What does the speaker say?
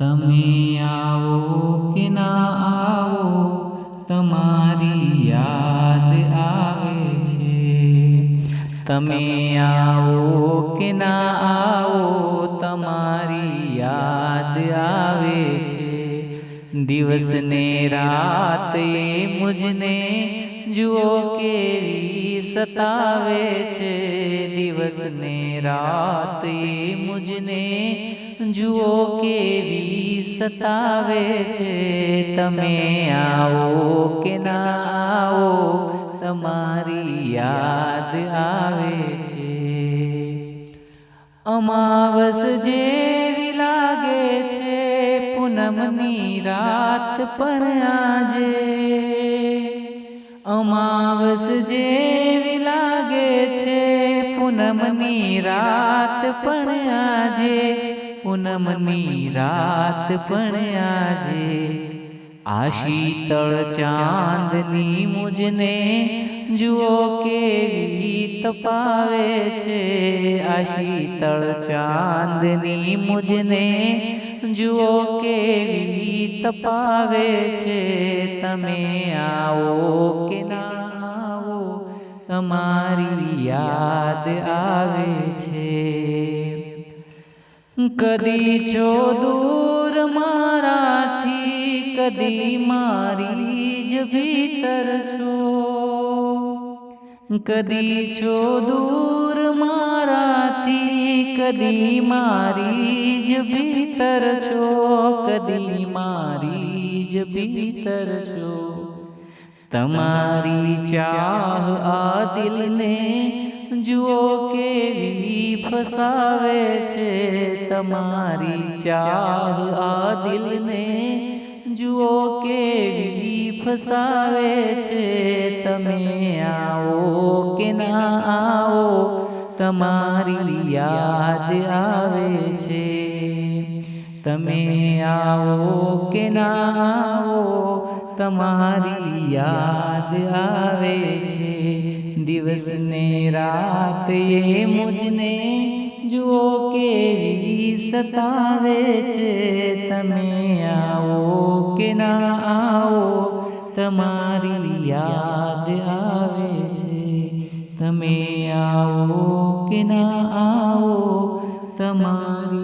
તમે આવો કે ના આવો, તમારી યાદ આવે છે. તમે આવો કે ના આવો, તમારી યાદ આવે દિવસ ને રાત મુજને જુઓ કેવી સતાવે છે દિવસ ને રાત મુજને જુઓ કેવી સતાવે છે તમે આવો કે ના આવો તમારી યાદ આવે છે અમાવસ જેવી રાત પણ આજે અમાવસ જેવી લાગે છે. પૂનમની રાત પણ આજે, પૂનમની રાત પણ આજે. આ શીતળ ચાંદની મુજને જુઓ કેવી તપાવે છે. આ શીતળ ચાંદની મુજને જુઓ કેવી તપાવે છે તમે આવો કે ના આવો, તમારી યાદ આવે છે. કદી છો દૂર મારાથી, કદી મારી જ ભીતર છો. કદી છો દૂર મારાથી કદી મારી જ ભીતર છો, કદી મારી જ ભીતર છો. તમારી ચાહ આ દિલને જુઓ કેવી ફસાવે છે. તમારી ચાહ આ દિલને જુઓ કેવી ફસાવે છે. તમે આવો કે ના આવો તમારી યાદ આવે છે. તમે આવો કે ના આવો, તમારી યાદ આવે છે. દિવસ ને રાત એ મુજને જુઓ કેવી સતાવે છે. તમે આવો કે ના આવો, તમારી યાદ આવે છે. તમે આવો કે ના આવો તમારી